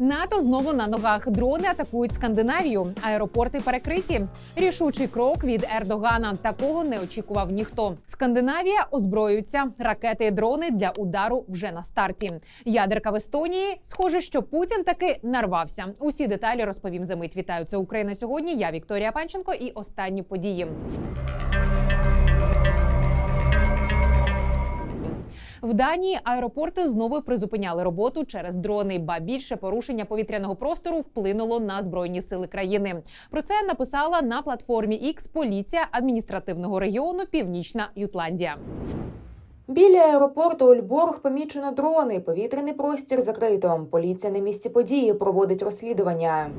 НАТО знову на ногах. Дрони атакують Скандинавію. Аеропорти перекриті. Рішучий крок від Ердогана. Такого не очікував ніхто. Скандинавія озброюється. Ракети і дрони для удару вже на старті. Ядерка в Естонії. Схоже, що Путін таки нарвався. Усі деталі розповім за мить. Вітаю це Україна сьогодні. Я Вікторія Панченко і останні події. В Данії аеропорти знову призупиняли роботу через дрони. Ба більше порушення повітряного простору вплинуло на збройні сили країни. Про це написала на платформі X поліція адміністративного регіону Північна Ютландія. Біля аеропорту Ольборг помічено дрони. Повітряний простір закрито. Поліція на місці події проводить розслідування.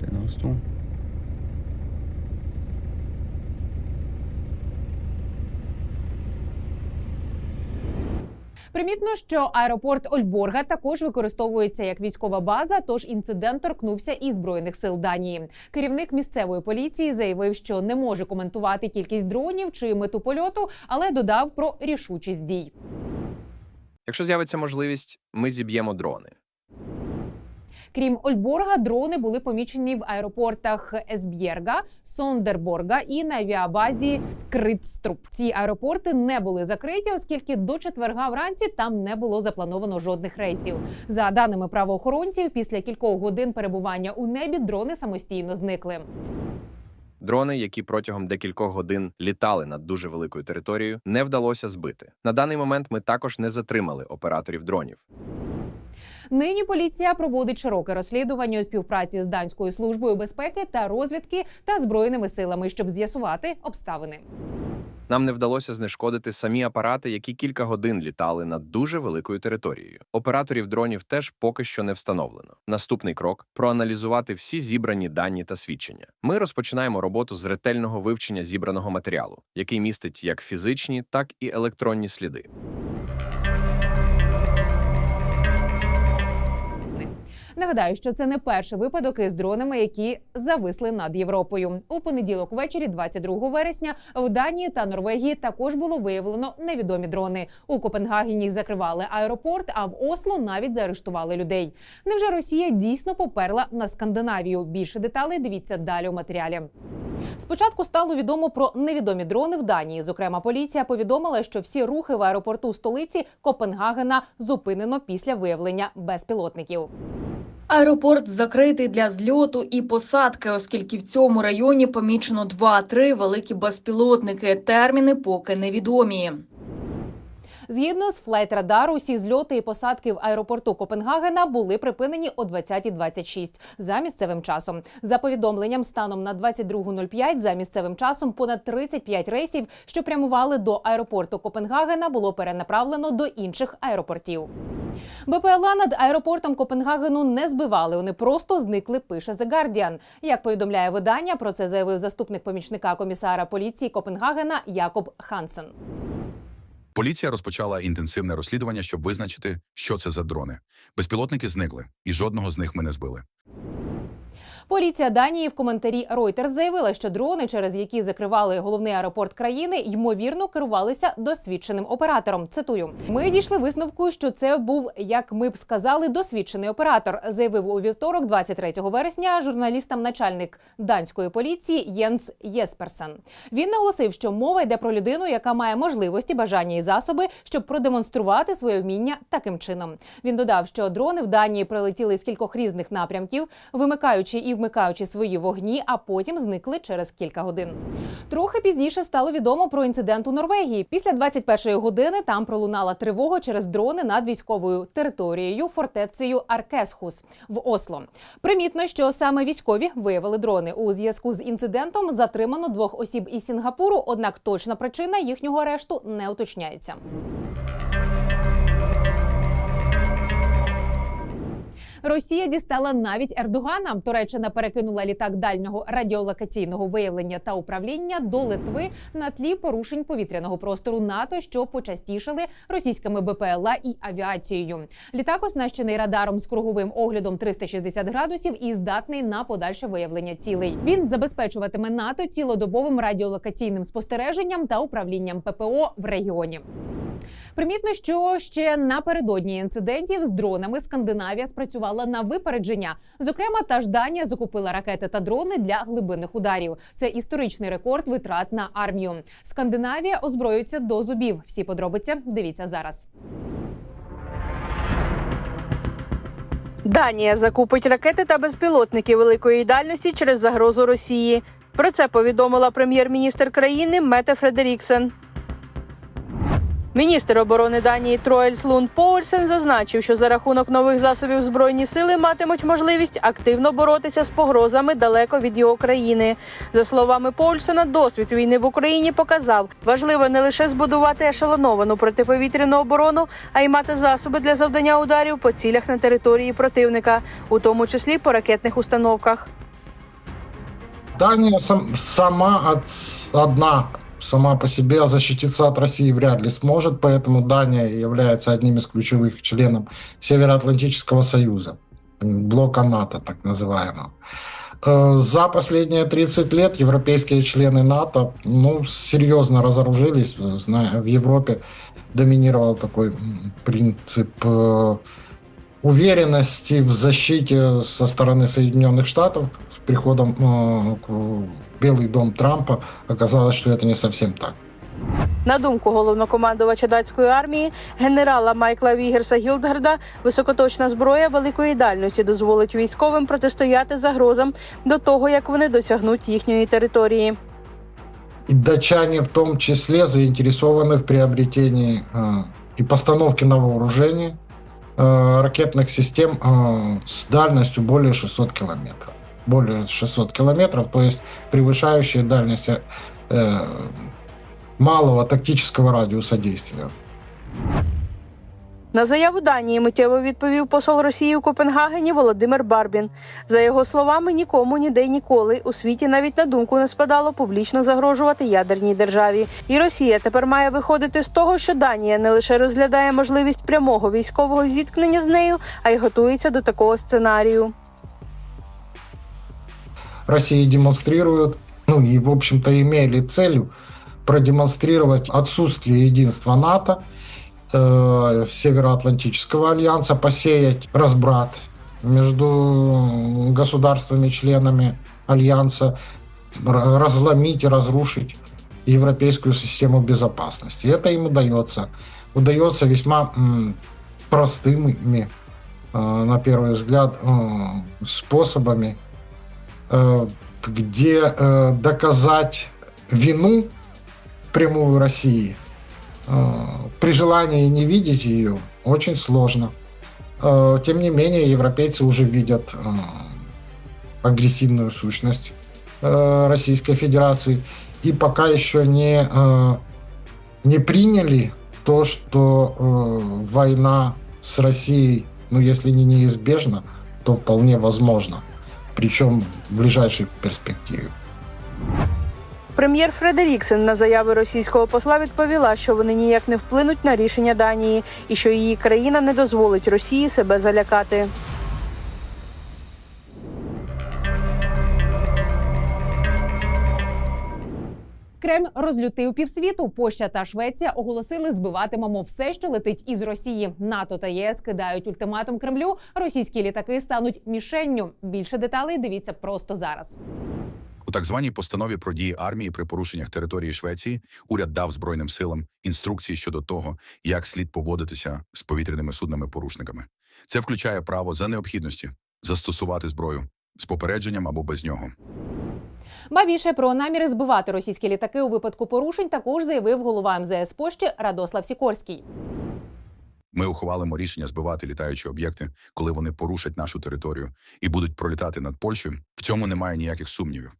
Den Примітно, що аеропорт Ольборга також використовується як військова база. Тож інцидент торкнувся і збройних сил Данії. Керівник місцевої поліції заявив, що не може коментувати кількість дронів чи мету польоту, але додав про рішучість дій. Якщо з'явиться можливість, ми зіб'ємо дрони. Крім Ольборга, дрони були помічені в аеропортах Есб'єрга, Сондерборга і на авіабазі Скритструп. Ці аеропорти не були закриті, оскільки до четверга вранці там не було заплановано жодних рейсів. За даними правоохоронців, після кількох годин перебування у небі дрони самостійно зникли. Дрони, які протягом декількох годин літали над дуже великою територією, не вдалося збити. На даний момент ми також не затримали операторів дронів. Нині поліція проводить широке розслідування у співпраці з данською службою безпеки та розвідки та збройними силами, щоб з'ясувати обставини. Нам не вдалося знешкодити самі апарати, які кілька годин літали над дуже великою територією. Операторів дронів теж поки що не встановлено. Наступний крок проаналізувати всі зібрані дані та свідчення. Ми розпочинаємо роботу з ретельного вивчення зібраного матеріалу, який містить як фізичні, так і електронні сліди. Нагадаю, що це не перший випадок із дронами, які зависли над Європою. У понеділок ввечері, 22 вересня, в Данії та Норвегії також було виявлено невідомі дрони. У Копенгагені закривали аеропорт, а в Осло навіть заарештували людей. Невже Росія дійсно поперла на Скандинавію? Більше деталей дивіться далі у матеріалі. Спочатку стало відомо про невідомі дрони в Данії. Зокрема, поліція повідомила, що всі рухи в аеропорту столиці Копенгагена зупинено після виявлення безпілотників. Аеропорт закритий для зльоту і посадки, оскільки в цьому районі помічено 2-3 великі безпілотники. Терміни поки невідомі. Згідно з флайт-радару, усі зльоти і посадки в аеропорту Копенгагена були припинені о 20.26 за місцевим часом. За повідомленням, станом на 22.05 за місцевим часом понад 35 рейсів, що прямували до аеропорту Копенгагена, було перенаправлено до інших аеропортів. БПЛА над аеропортом Копенгагену не збивали. Вони просто зникли. Пише The Guardian. Як повідомляє видання, про це заявив заступник помічника комісара поліції Копенгагена Якоб Хансен. Поліція розпочала інтенсивне розслідування, щоб визначити, що це за дрони. Безпілотники зникли, і жодного з них ми не збили. Поліція Данії в коментарі Reuters заявила, що дрони, через які закривали головний аеропорт країни, ймовірно керувалися досвідченим оператором. Цитую: ми дійшли висновку, що це був, як ми б сказали, досвідчений оператор. Заявив у вівторок, 23 вересня, журналістам начальник данської поліції Єнс Єсперсен. Він наголосив, що мова йде про людину, яка має можливості, бажання і засоби, щоб продемонструвати своє вміння таким чином. Він додав, що дрони в Данії прилетіли з кількох різних напрямків, вимикаючи і вмикаючи свої вогні, а потім зникли через кілька годин. Трохи пізніше стало відомо про інцидент у Норвегії. Після 21-ї години там пролунала тривога через дрони над військовою територією фортецею Аркесхус в Осло. Примітно, що саме військові виявили дрони. У зв'язку з інцидентом затримано двох осіб із Сінгапуру, однак точна причина їхнього арешту не уточняється. Росія дістала навіть Ердогана. Туреччина перекинула літак дальнього радіолокаційного виявлення та управління до Литви на тлі порушень повітряного простору НАТО, що почастішали російськими БПЛА і авіацією. Літак оснащений радаром з круговим оглядом 360 градусів і здатний на подальше виявлення цілей. Він забезпечуватиме НАТО цілодобовим радіолокаційним спостереженням та управлінням ППО в регіоні. Примітно, що ще напередодні інцидентів з дронами Скандинавія спрацювала на випередження. Зокрема, та ж Данія закупила ракети та дрони для глибинних ударів. Це історичний рекорд витрат на армію. Скандинавія озброюється до зубів. Всі подробиці дивіться зараз. Данія закупить ракети та безпілотники великої дальності через загрозу Росії. Про це повідомила прем'єр-міністр країни Мете Фредеріксен. Міністр оборони Данії Троельс Лунд Поульсен зазначив, що за рахунок нових засобів збройні сили матимуть можливість активно боротися з погрозами далеко від його країни. За словами Поульсена, досвід війни в Україні показав, важливо не лише збудувати ешелоновану протиповітряну оборону, а й мати засоби для завдання ударів по цілях на території противника, у тому числі по ракетних установках. Дания сам- сама одна сама по себе защититься от России вряд ли сможет, поэтому Дания является одним из ключевых членов Североатлантического союза, блока НАТО так называемого. Э, За последние 30 лет европейские члены НАТО ну, серьезно разоружились. Зная, в Европе доминировал такой принцип э, уверенности в защите со стороны Соединенных Штатов с приходом э, к- в Белый дом Трампа оказалось, что это не совсем так. На думку головнокомандувача датської армії генерала Майкла Вігерса Гілдгарда, високоточна зброя великої дальності дозволить військовим протистояти загрозам до того, як вони досягнуть їхньої території. И датчане в том числе заинтересованы в приобретении э, и постановке на вооружение э, ракетных систем э, с дальностью более 600 километров. Более 600 километров, то есть превышающие дальность э, малого тактического радиуса действия. На заяву Данії миттєво відповів посол Росії у Копенгагені Володимир Барбін. За його словами, нікому ніде й ніколи у світі навіть на думку не спадало публічно загрожувати ядерній державі. І Росія тепер має виходити з того, що Данія не лише розглядає можливість прямого військового зіткнення з нею, а й готується до такого сценарію. Россия демонстрирует, ну и, в общем-то, имели целью продемонстрировать отсутствие единства НАТО, э, Североатлантического альянса, посеять разбрат между государствами-членами альянса, разломить и разрушить европейскую систему безопасности. Это им удается. Удается весьма простыми, э, на первый взгляд, э, способами э, где э, доказать вину прямую России при желании не видеть ее очень сложно. Э, Тем не менее, европейцы уже видят э, агрессивную сущность э, Российской Федерации и пока еще не, э, не приняли то, что э, война с Россией, ну если не неизбежна, то вполне возможно причем в ближайшей перспективе. Прем'єр Фредеріксен на заяви російського посла відповіла, що вони ніяк не вплинуть на рішення Данії і що її країна не дозволить Росії себе залякати. Кремль розлютив півсвіту. Польща та Швеція оголосили, збиватимемо все, що летить із Росії. НАТО та ЄС кидають ультиматум Кремлю. Російські літаки стануть мішенню. Більше деталей дивіться просто зараз. У так званій постанові про дії армії при порушеннях території Швеції уряд дав Збройним силам інструкції щодо того, як слід поводитися з повітряними суднами-порушниками. Це включає право за необхідності застосувати зброю з попередженням або без нього. Ба більше про наміри збивати російські літаки у випадку порушень також заявив голова МЗС Польщі Радослав Сікорський. Ми ухвалимо рішення збивати літаючі об'єкти, коли вони порушать нашу територію і будуть пролітати над Польщею. В цьому немає ніяких сумнівів.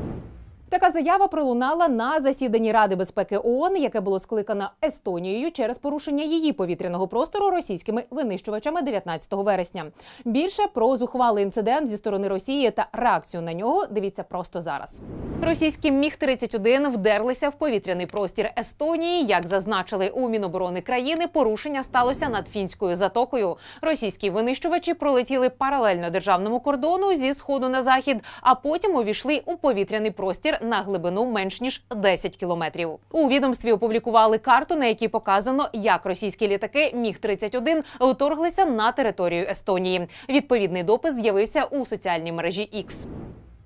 Така заява пролунала на засіданні Ради безпеки ООН, яке було скликано Естонією через порушення її повітряного простору російськими винищувачами 19 вересня. Більше про зухвалий інцидент зі сторони Росії та реакцію на нього дивіться просто зараз. Російські міг 31 вдерлися в повітряний простір Естонії. Як зазначили у Міноборони країни, порушення сталося над фінською затокою. Російські винищувачі пролетіли паралельно державному кордону зі сходу на захід, а потім увійшли у повітряний простір на глибину менш ніж 10 кілометрів. У відомстві опублікували карту, на якій показано, як російські літаки міг 31 вторглися на територію Естонії. Відповідний допис з'явився у соціальній мережі X.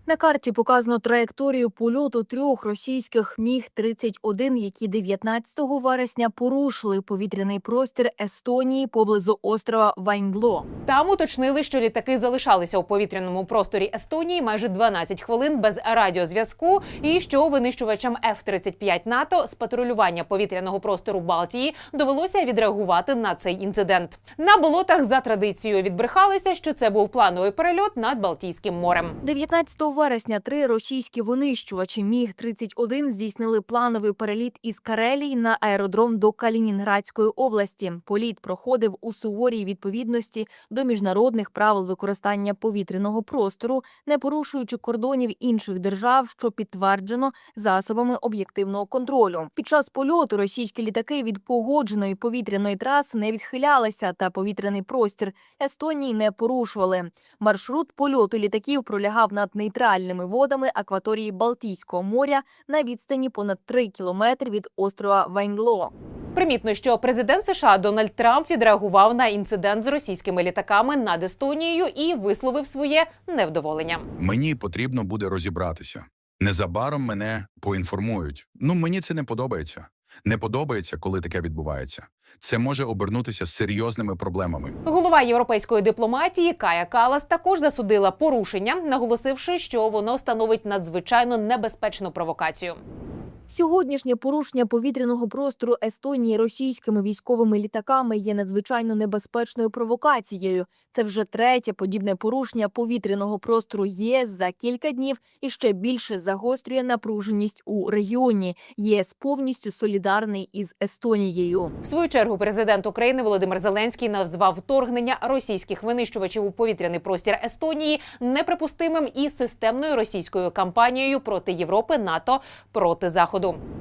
На карті показано траєкторію польоту трьох російських Міг-31, які 19 вересня порушили повітряний простір Естонії поблизу острова Вайнгло. Там уточнили, що літаки залишалися у повітряному просторі Естонії майже 12 хвилин без радіозв'язку, і що винищувачам F-35 НАТО з патрулювання повітряного простору Балтії довелося відреагувати на цей інцидент. На болотах за традицією відбрехалися, що це був плановий перельот над Балтійським морем. 19 вересня три російські винищувачі Міг-31 здійснили плановий переліт із Карелії на аеродром до Калінінградської області. Політ проходив у суворій відповідності до міжнародних правил використання повітряного простору, не порушуючи кордонів інших держав, що підтверджено засобами об'єктивного контролю. Під час польоту російські літаки від погодженої повітряної траси не відхилялися, та повітряний простір Естонії не порушували. Маршрут польоту літаків пролягав над нейтральними водами акваторії Балтійського моря на відстані понад 3 кілометри від острова Вайнгло. Примітно, що президент США Дональд Трамп відреагував на інцидент з російськими літаками над Естонією і висловив своє невдоволення. Мені потрібно буде розібратися. Незабаром мене поінформують. Ну, мені це не подобається. Не подобається, коли таке відбувається. Це може обернутися серйозними проблемами. Голова європейської дипломатії Кая Калас також засудила порушення, наголосивши, що воно становить надзвичайно небезпечну провокацію. Сьогоднішнє порушення повітряного простору Естонії російськими військовими літаками є надзвичайно небезпечною провокацією. Це вже третє подібне порушення повітряного простору ЄС за кілька днів і ще більше загострює напруженість у регіоні. ЄС повністю солідарний із Естонією. В свою чергу президент України Володимир Зеленський назвав вторгнення російських винищувачів у повітряний простір Естонії неприпустимим і системною російською кампанією проти Європи, НАТО проти Заходу.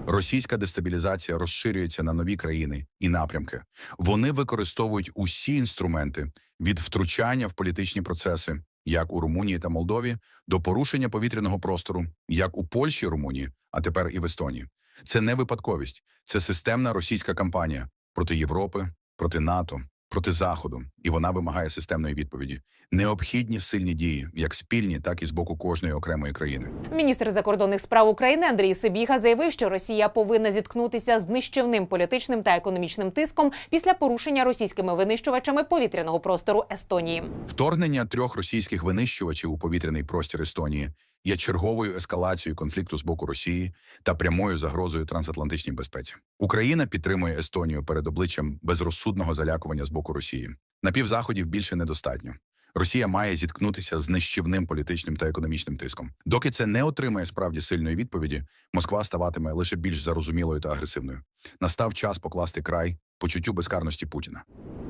Російська дестабілізація розширюється на нові країни і напрямки. Вони використовують усі інструменти від втручання в політичні процеси, як у Румунії та Молдові, до порушення повітряного простору, як у Польщі, Румунії, а тепер і в Естонії. Це не випадковість, це системна російська кампанія проти Європи, проти НАТО, проти Заходу, і вона вимагає системної відповіді. Необхідні сильні дії, як спільні, так і з боку кожної окремої країни. Міністр закордонних справ України Андрій Сибіга заявив, що Росія повинна зіткнутися з нищівним політичним та економічним тиском після порушення російськими винищувачами повітряного простору Естонії. Вторгнення трьох російських винищувачів у повітряний простір Естонії є черговою ескалацією конфлікту з боку Росії та прямою загрозою трансатлантичній безпеці. Україна підтримує Естонію перед обличчям безрозсудного залякування з боку Росії. Напівзаходів більше недостатньо. Росія має зіткнутися з нищівним політичним та економічним тиском. Доки це не отримає справді сильної відповіді, Москва ставатиме лише більш зарозумілою та агресивною. Настав час покласти край почуттю безкарності Путіна.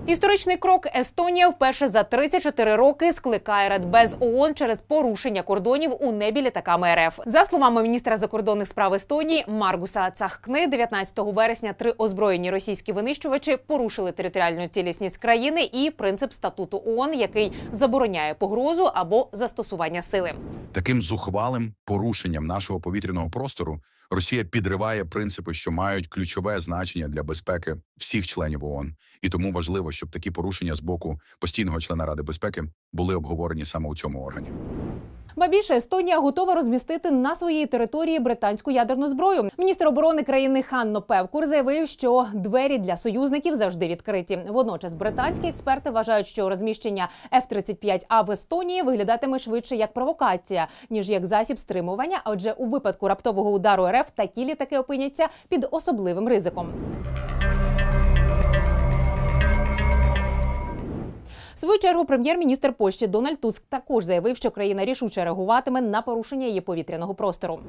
Історичний крок Естонія вперше за 34 роки скликає Радбез ООН через порушення кордонів у небі літаками РФ. За словами міністра закордонних справ Естонії Маргуса Цахкни, 19 вересня три озброєні російські винищувачі порушили територіальну цілісність країни і принцип статуту ООН, який забороняє погрозу або застосування сили. Таким зухвалим порушенням нашого повітряного простору Росія підриває принципи, що мають ключове значення для безпеки всіх членів ООН. І тому важливо, щоб такі порушення з боку постійного члена Ради безпеки були обговорені саме у цьому органі. Ба більше Естонія готова розмістити на своїй території британську ядерну зброю. Міністр оборони країни Ханно Певкур заявив, що двері для союзників завжди відкриті. Водночас британські експерти вважають, що розміщення F-35А в Естонії виглядатиме швидше як провокація, ніж як засіб стримування. Адже у випадку раптового удару РФ такі літаки опиняться під особливим ризиком. В свою чергу прем'єр-міністр Польщі Дональд Туск також заявив, що країна рішуче реагуватиме на порушення її повітряного простору.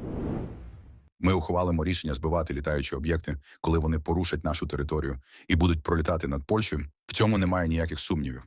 Ми ухвалимо рішення збивати літаючі об'єкти, коли вони порушать нашу територію і будуть пролітати над Польщею. В цьому немає ніяких сумнівів.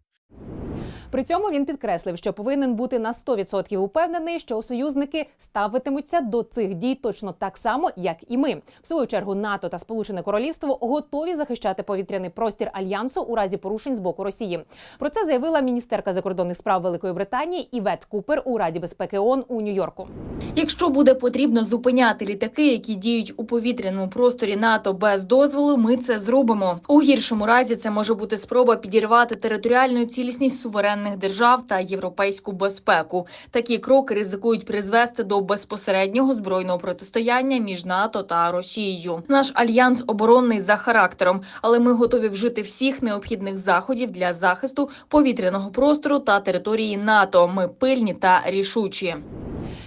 При цьому він підкреслив, що повинен бути на 100% упевнений, що союзники ставитимуться до цих дій точно так само, як і ми. В свою чергу НАТО та Сполучене Королівство готові захищати повітряний простір альянсу у разі порушень з боку Росії. Про це заявила міністерка закордонних справ Великої Британії Івет Купер у Раді безпеки ООН у Нью-Йорку. Якщо буде потрібно зупиняти літаки, які діють у повітряному просторі НАТО без дозволу, ми це зробимо. У гіршому разі це може бути спроба підірвати територіальну цілісність суверенних держав та європейську безпеку. Такі кроки ризикують призвести до безпосереднього збройного протистояння між НАТО та Росією. Наш альянс оборонний за характером, але ми готові вжити всіх необхідних заходів для захисту повітряного простору та території НАТО. Ми пильні та рішучі.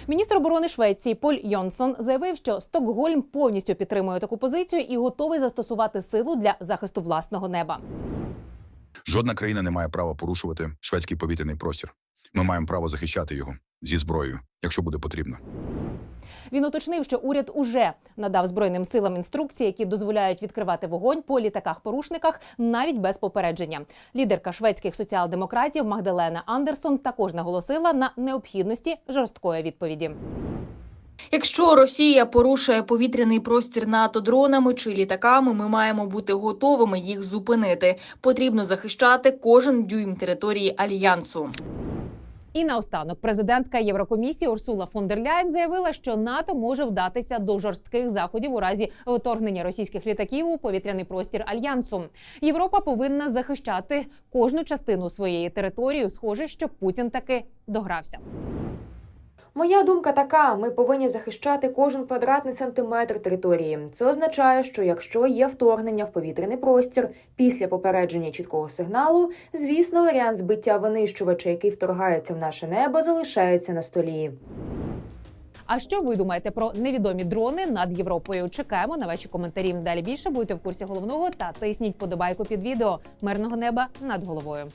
Міністр оборони Швеції Поль Йонсон заявив, що Стокгольм повністю підтримує таку позицію і готовий застосувати силу для захисту власного неба. Жодна країна не має права порушувати шведський повітряний простір. Ми маємо право захищати його зі зброєю, якщо буде потрібно. Він уточнив, що уряд уже надав збройним силам інструкції, які дозволяють відкривати вогонь по літаках-порушниках навіть без попередження. Лідерка шведських соціал-демократів Магдалена Андерсон також наголосила на необхідності жорсткої відповіді. Якщо Росія порушує повітряний простір НАТО дронами чи літаками, ми маємо бути готовими їх зупинити. Потрібно захищати кожен дюйм території альянсу. І наостанок президентка Єврокомісії Урсула фон дер Ляєн заявила, що НАТО може вдатися до жорстких заходів у разі вторгнення російських літаків у повітряний простір альянсу. Європа повинна захищати кожну частину своєї території. Схоже, що Путін таки догрався. Моя думка така: ми повинні захищати кожен квадратний сантиметр території. Це означає, що якщо є вторгнення в повітряний простір після попередження чіткого сигналу, звісно, варіант збиття винищувача, який вторгається в наше небо, залишається на столі. А що ви думаєте про невідомі дрони над Європою? Чекаємо на ваші коментарі. Далі більше будьте в курсі головного та тисніть подобайку під відео. Мирного неба над головою.